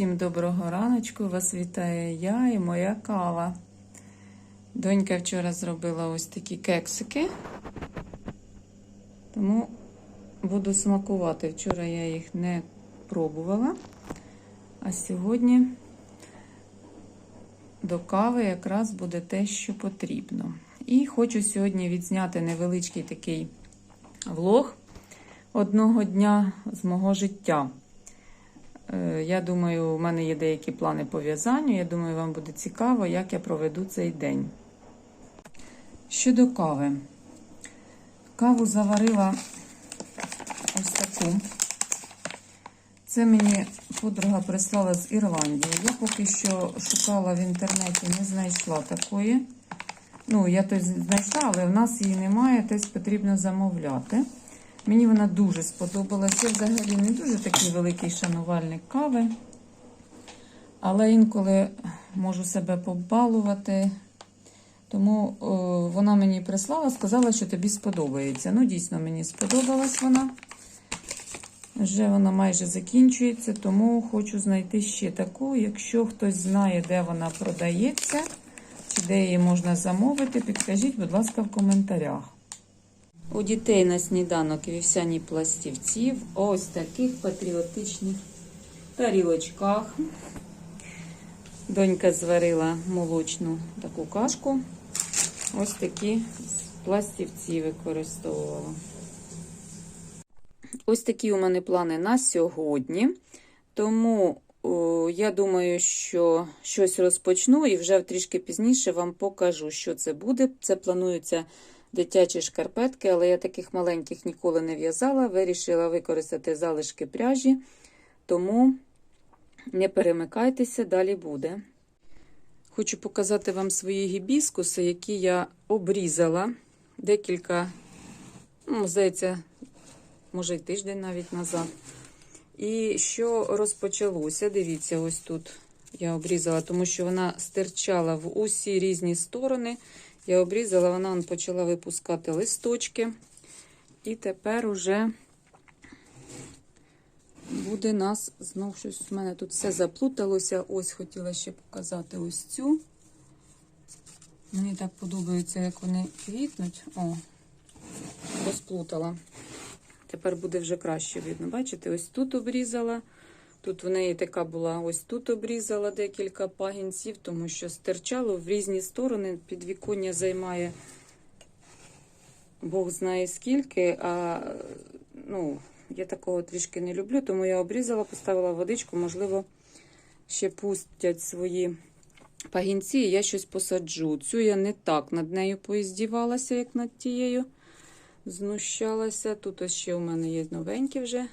Всім доброго раночку. Вас вітаю я і моя кава. Донька вчора зробила ось такі кексики, тому буду смакувати. Вчора я їх не пробувала, а сьогодні до кави якраз буде те, що потрібно. І хочу сьогодні відзняти невеличкий такий влог одного дня з мого життя. Е, Я думаю, у мене є деякі плани по в'язанню. Я думаю, вам буде цікаво, як я проведу цей день. Щодо кави. Каву заварила ось таку. Це мені подруга прислала з Ірландії. Я поки що шукала в інтернеті, не знайшла такої. Ну, я то знайшла, але в нас її немає, тобто потрібно замовляти. Мені вона дуже сподобалася. Я взагалі не дуже такий великий шанувальник кави. Але інколи можу себе побалувати. Тому о, вона мені прислала, сказала, що тобі сподобається. Ну, дійсно, мені сподобалась вона. Вже вона майже закінчується, тому хочу знайти ще таку. Якщо хтось знає, де вона продається, чи де її можна замовити, підкажіть, будь ласка, в коментарях. У дітей на сніданок вівсяні пластівці в ось таких патріотичних тарілочках. Донька зварила молочну таку кашку. Ось такі пластівці використовувала. Ось такі у мене плани на сьогодні. Тому о, я думаю, що щось розпочну і вже трішки пізніше вам покажу, що це буде. Це планується дитячі шкарпетки, але я таких маленьких ніколи не в'язала. Вирішила використати залишки пряжі, тому не перемикайтеся, далі буде. Хочу показати вам свої гібіскуси, які я обрізала декілька, ну, здається, може й тиждень навіть назад. І що розпочалося, дивіться, ось тут я обрізала, тому що вона стирчала в усі різні сторони. Я обрізала, вона он почала випускати листочки. І тепер уже буде нас знов щось. У мене тут все заплуталося. Ось хотіла ще показати ось цю. Мені так подобається, як вони квітнуть. О, розплутала. Тепер буде вже краще видно. Бачите, ось тут обрізала. Тут в неї така була, ось тут обрізала декілька пагінців, тому що стирчало в різні сторони. Підвіконня займає Бог знає скільки. А ну, я такого трішки не люблю, тому я обрізала, поставила водичку, можливо, ще пустять свої пагінці, і я щось посаджу. Цю я не так над нею поіздівалася, як над тією. Знущалася. Тут ось ще у мене є новенькі вже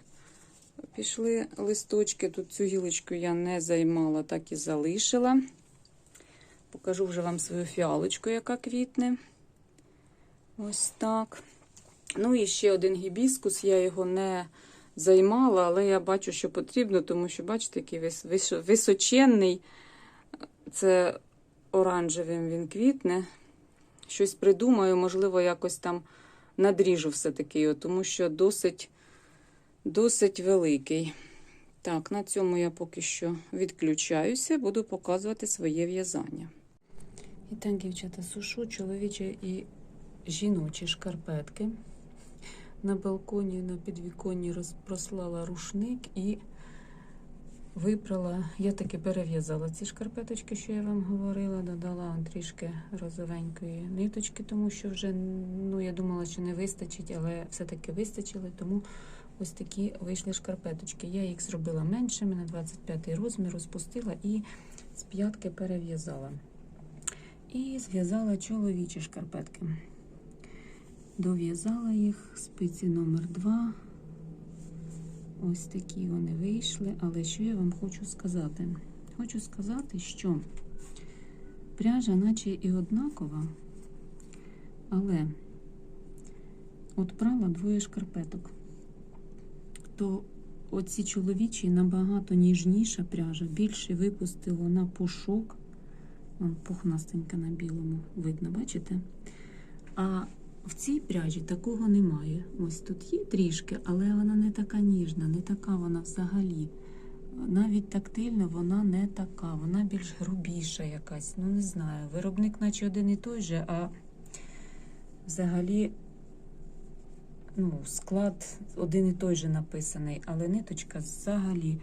пішли листочки. Тут цю гілочку я не займала, так і залишила. Покажу вже вам свою фіалочку, яка квітне. Ось так. Ну і ще один гібіскус, я його не займала, але я бачу, що потрібно, тому що, бачите, який вис височенний. Це оранжевим він квітне. Щось придумаю, можливо, якось там надріжу все-таки тому що досить, досить великий. Так, на цьому я поки що відключаюся, буду показувати своє в'язання. І так, дівчата, сушу чоловічі і жіночі шкарпетки. На балконі, на підвіконні розпрослала рушник і випрала. Я таки перев'язала ці шкарпеточки, що я вам говорила. Додала трішки розовенької ниточки, тому що вже, ну, я думала, що не вистачить, але все-таки вистачили, тому ось такі вийшли шкарпеточки. Я їх зробила меншими на 25 розмір, розпустила і з п'ятки перев'язала. І зв'язала чоловічі шкарпетки. Дов'язала їх спиці номер 2 Ось такі вони вийшли. Але що я вам хочу сказати? Хочу сказати, що пряжа, наче і однакова, але от прала двоє шкарпеток, то оці чоловічі набагато ніжніша пряжа, більше випустило на пушок. Вон пухнастенька на білому видно, бачите? А в цій пряжі такого немає. Ось тут є трішки, але вона не така ніжна, не така вона взагалі навіть тактильно вона не така, вона більш грубіша якась. Ну, не знаю. Виробник, наче один і той же, а взагалі ну, склад один і той же написаний, але ниточка взагалі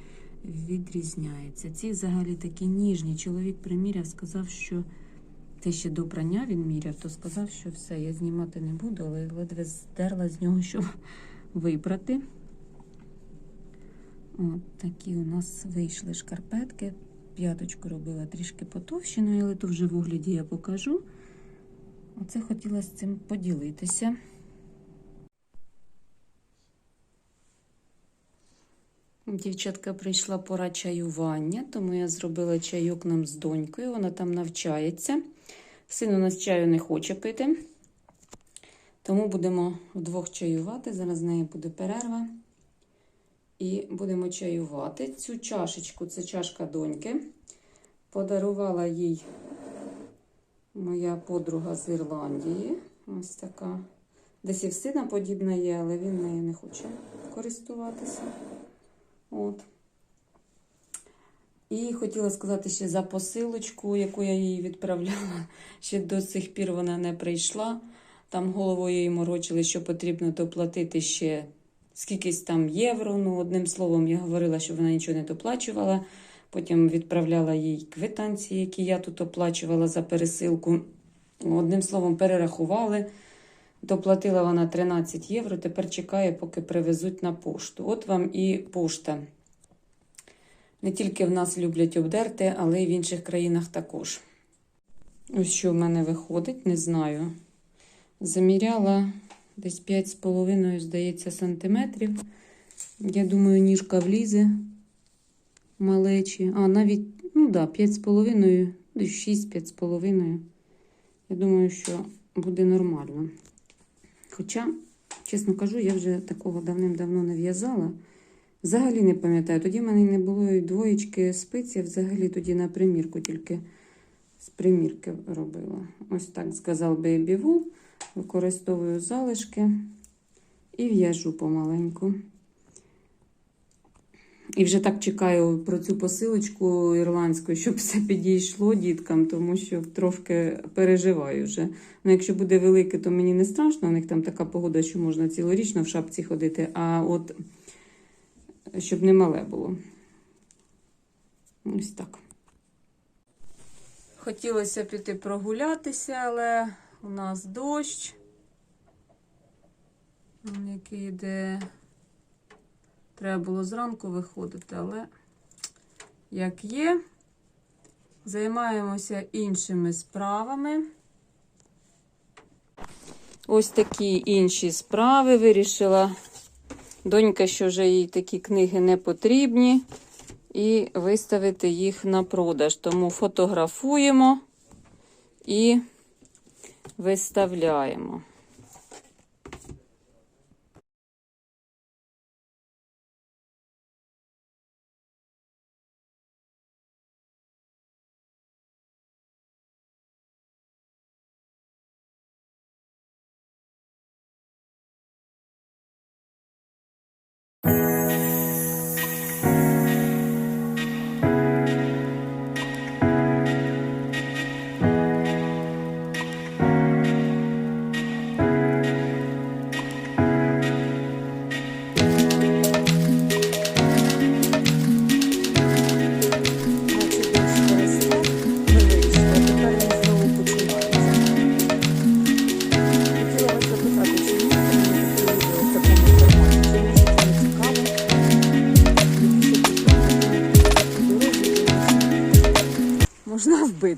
відрізняється. Ці взагалі такі ніжні. Чоловік приміряв, сказав, що те ще до прання він міряв, то сказав, що все, я знімати не буду, але ледве здерла з нього, щоб вибрати. От такі у нас вийшли шкарпетки. П'яточку робила трішки потовщеною, але то вже в огляді я покажу. Оце хотіла з цим поділитися. Дівчатка прийшла пора чаювання, тому я зробила чайок нам з донькою. Вона там навчається. Син у нас чаю не хоче пити, тому будемо вдвох чаювати. Зараз з нею буде перерва. І будемо чаювати. Цю чашечку, це чашка доньки. Подарувала їй моя подруга з Ірландії. Ось така. Десь і в сина подібна є, але він нею не хоче користуватися. От. І хотіла сказати ще за посилочку, яку я їй відправляла. Ще до сих пір вона не прийшла. Там головою їй морочили, що потрібно доплатити ще скількись там євро. Ну, одним словом, я говорила, що вона нічого не доплачувала. Потім відправляла їй квитанції, які я тут оплачувала за пересилку. Одним словом, перерахували. Доплатила вона 13 євро. Тепер чекає, поки привезуть на пошту. От вам і пошта. Не тільки в нас люблять обдерти, але й в інших країнах також. Ось що в мене виходить, не знаю. Заміряла десь 5,5, здається, сантиметрів. Я думаю, ніжка влізе малечі. А, навіть, ну да, 5,5, десь 6, 5,5. Я думаю, що буде нормально. Хоча, чесно кажу, я вже такого давним-давно не в'язала. Взагалі не пам'ятаю. Тоді в мене не було і двоєчки спиці, взагалі тоді на примірку тільки з примірки робила. Ось так сказав Baby Wool. Використовую залишки і в'яжу помаленьку. І вже так чекаю про цю посилочку ірландську, щоб все підійшло діткам, тому що трошки переживаю вже. Ну, якщо буде велике, то мені не страшно. У них там така погода, що можна цілорічно в шапці ходити. А от щоб не мале було. Ось так. Хотілося піти прогулятися, але у нас дощ, який йде. Треба було зранку виходити, але як є, займаємося іншими справами. Ось такі інші справи вирішила. Донька, що вже їй такі книги не потрібні, і виставити їх на продаж. Тому фотографуємо і виставляємо.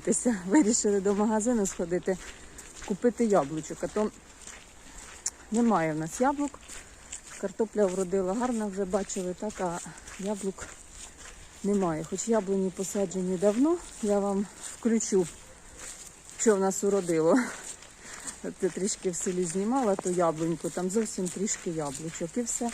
Можна. Вирішили до магазину сходити, купити яблучок. А то немає в нас яблук. Картопля вродила гарно, вже бачили, так, а яблук немає. Хоч яблуні посаджені давно, я вам включу, що в нас уродило. От трішки в селі знімала ту яблуньку, там зовсім трішки яблучок і все.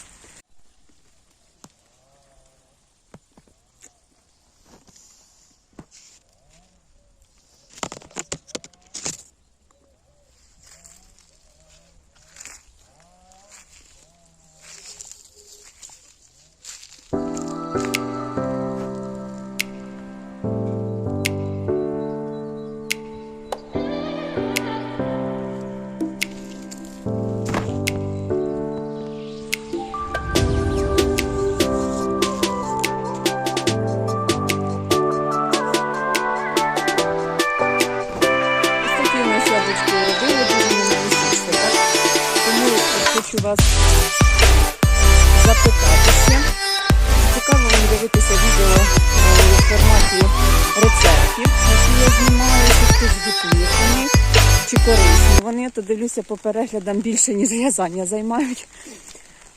По переглядам більше, ніж в'язання займають.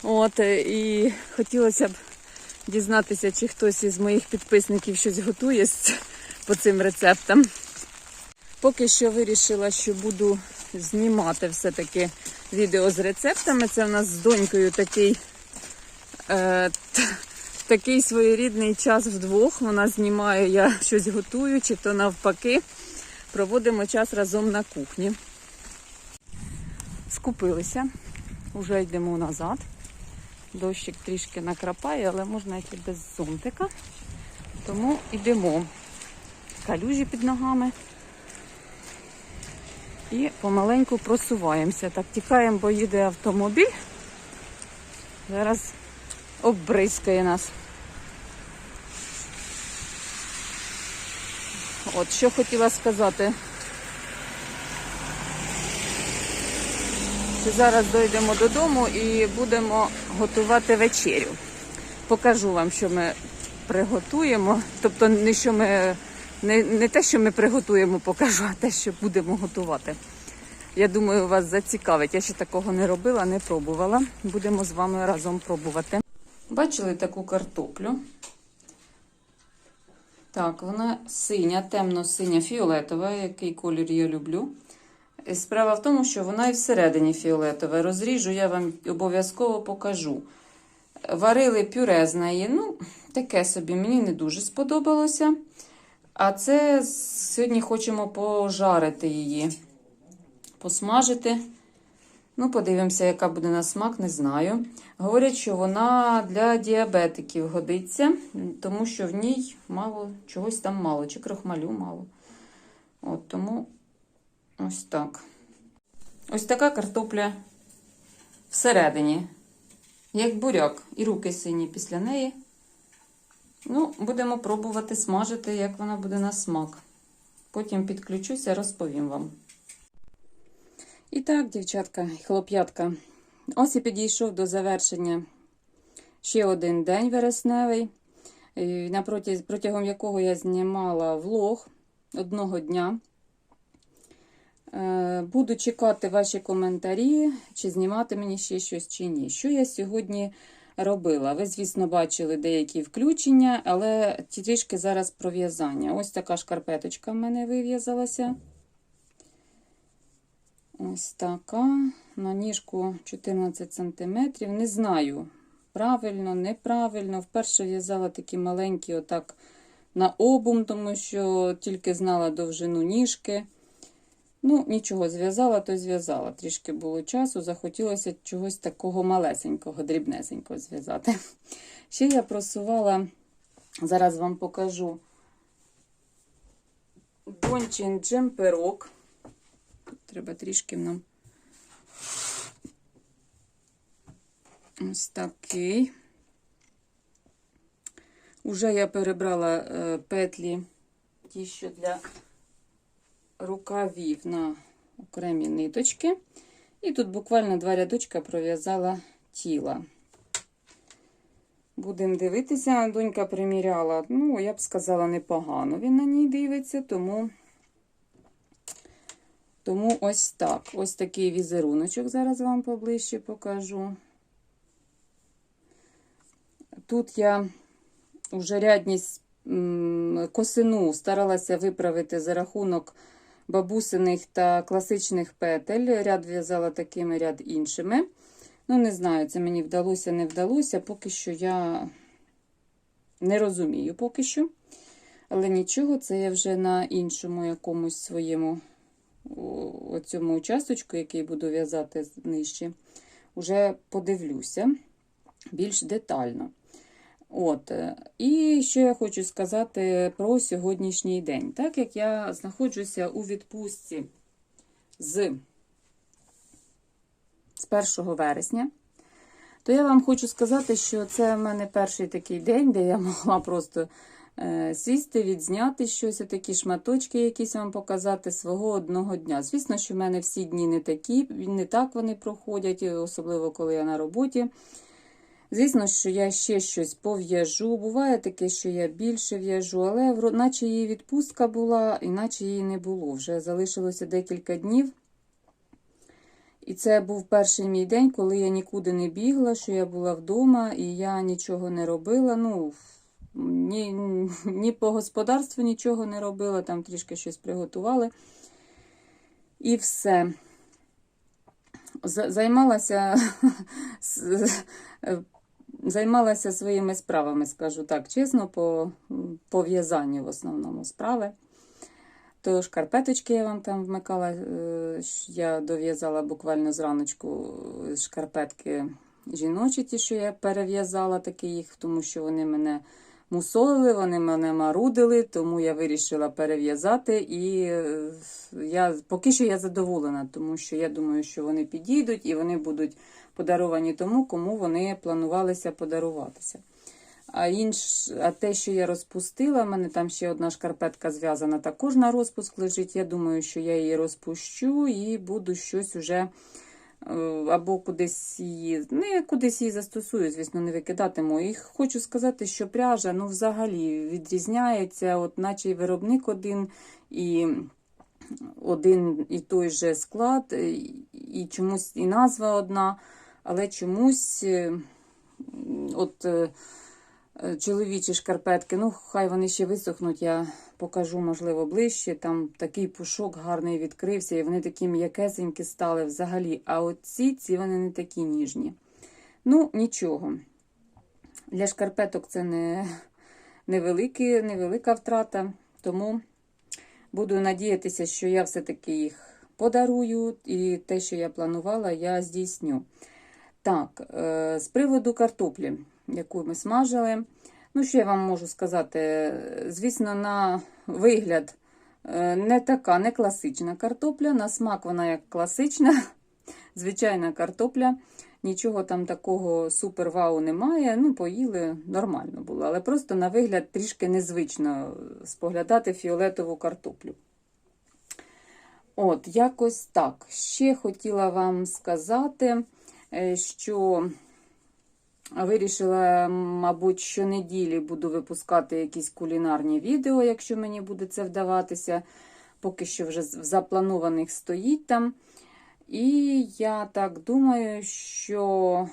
От, е, і хотілося б дізнатися, чи хтось із моїх підписників щось готує по цим рецептам. Поки що вирішила, що буду знімати все-таки відео з рецептами. Це в нас з донькою такий, е, такий своєрідний час вдвох. Вона знімає, я щось готую, чи то навпаки. Проводимо час разом на кухні. Скупилися, вже йдемо назад. Дощик трішки накрапає, але можна йти без зонтика. Тому йдемо. Калюжі під ногами. І помаленьку просуваємося. Так, тікаємо, бо їде автомобіль. Зараз оббризкає нас. От що хотіла сказати. Зараз дійдемо додому і будемо готувати вечерю. Покажу вам, що ми приготуємо. Тобто не що ми не, не те, що ми приготуємо, покажу, а те, що будемо готувати. Я думаю, вас зацікавить. Я ще такого не робила, не пробувала. Будемо з вами разом пробувати. Бачили таку картоплю? Так, вона синя, темно-синя, фіолетова, який колір я люблю. Справа в тому, що вона і всередині фіолетова. Розріжу, я вам обов'язково покажу. Варили пюре з неї. Ну, таке собі, мені не дуже сподобалося. А це сьогодні хочемо пожарити її, посмажити. Ну, подивимося, яка буде на смак, не знаю. Говорять, що вона для діабетиків годиться, тому що в ній мало чогось там мало, чи крохмалю мало. От тому ось так. Ось така картопля всередині, як буряк, і руки сині після неї. Ну, будемо пробувати смажити, як вона буде на смак. Потім підключуся, розповім вам. І так, дівчатка і хлоп'ятка, ось і підійшов до завершення ще один день вересневий, протягом якого я знімала влог одного дня. Е, Буду чекати ваші коментарі, чи знімати мені ще щось, чи ні. Що я сьогодні робила? Ви, звісно, бачили деякі включення, але трішки зараз про в'язання. Ось така шкарпеточка в мене вив'язалася. Ось така. На ніжку 14 см. Не знаю, правильно, неправильно. Вперше в'язала такі маленькі, отак на обум, тому що тільки знала довжину ніжки. Ну, нічого, зв'язала, то зв'язала. Трішки було часу, захотілося чогось такого малесенького, дрібнесенького зв'язати. Ще я просувала, зараз вам покажу дончин джемперок. Треба трішки нам ось такий. Уже я перебрала е, петлі, ті, що для рукавів на окремі ниточки. І тут буквально два рядочка пров'язала тіла. Будемо дивитися, донька приміряла. Ну, я б сказала, непогано він на ній дивиться, тому, тому ось так. Ось такий візеруночок зараз вам поближче покажу. Тут я вже рядність косину старалася виправити за рахунок бабусиних та класичних петель. Ряд в'язала такими, ряд іншими. Ну, не знаю, це мені вдалося, не вдалося. Поки що я не розумію поки що. Але нічого, це я вже на іншому якомусь своєму о, цьому участочку, який буду в'язати нижче, вже подивлюся більш детально. От, е, І що я хочу сказати про сьогоднішній день. Так як я знаходжуся у відпустці з, з 1 вересня, то я вам хочу сказати, що це в мене перший такий день, де я могла просто е, сісти, відзняти щось, такі шматочки, якісь вам показати свого одного дня. Звісно, що в мене всі дні не такі, не так вони проходять, особливо коли я на роботі. Звісно, що я ще щось пов'яжу. Буває таке, що я більше в'яжу, але наче її відпустка була, іначе її не було. Вже залишилося декілька днів. І це був перший мій день, коли я нікуди не бігла, що я була вдома і я нічого не робила. Ну, ні, ні по господарству нічого не робила, там трішки щось приготували. І все. Займалася, займалася своїми справами, скажу так чесно, по, по в'язанню в основному справи. То шкарпеточки я вам там вмикала. е, Я дов'язала буквально зраночку шкарпетки жіночі, ті, що я перев'язала таки їх, тому що вони мене мусолили, вони мене марудили, тому я вирішила перев'язати. І е, я, поки що я задоволена, тому що я думаю, що вони підійдуть і вони будуть подаровані тому, кому вони планувалися подаруватися. А інш, а те, що я розпустила, в мене там ще одна шкарпетка зв'язана, також на розпуск лежить. Я думаю, що я її розпущу і буду щось уже е, або кудись її, ну, я кудись її застосую, звісно, не викидатиму. І хочу сказати, що пряжа ну, взагалі відрізняється, от наче й виробник один, і один і той же склад, і- і чомусь і назва одна, але чомусь. е, От е, е, чоловічі шкарпетки, ну хай вони ще висохнуть, я покажу, можливо, ближче. Там такий пушок гарний відкрився, і вони такі м'якесенькі стали взагалі. А оці ці вони не такі ніжні. Ну, нічого. Для шкарпеток це не, невеликі, невелика втрата, тому буду надіятися, що я все-таки їх подарую, і те, що я планувала, я здійсню. Так, е, з приводу картоплі, яку ми смажили. Ну, що я вам можу сказати? Звісно, на вигляд е, не така, не класична картопля. На смак вона як класична, звичайна картопля. Нічого там такого супер-вау немає. Ну, поїли нормально було, але просто на вигляд трішки незвично споглядати фіолетову картоплю. От, якось так. Ще хотіла вам сказати, що вирішила, мабуть, щонеділі буду випускати якісь кулінарні відео, якщо мені буде це вдаватися. Поки що вже в запланованих стоїть там. І я так думаю, що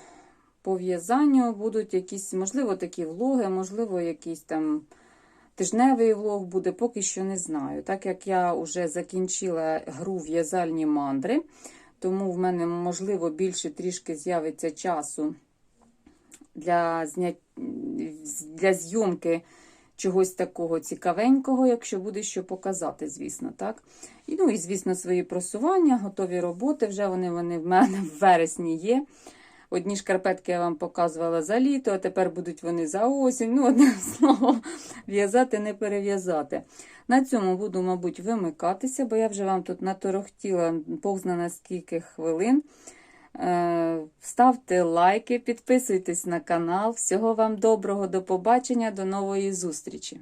по в'язанню будуть якісь, можливо, такі влоги, можливо, якийсь там тижневий влог буде, поки що не знаю. Так як я вже закінчила гру в'язальні мандри, тому в мене, можливо, більше трішки з'явиться часу для, зня... для зйомки чогось такого цікавенького, якщо буде що показати, звісно, так. І, ну і, звісно, свої просування, готові роботи. Вже вони, вони в мене в вересні є. Одні шкарпетки я вам показувала за літо, а тепер будуть вони за осінь. Ну, одним словом, в'язати, не перев'язати. На цьому буду, мабуть, вимикатися, бо я вже вам тут наторохтіла повзна на скільки хвилин. Е, Ставте лайки, підписуйтесь на канал. Всього вам доброго, до побачення, до нової зустрічі!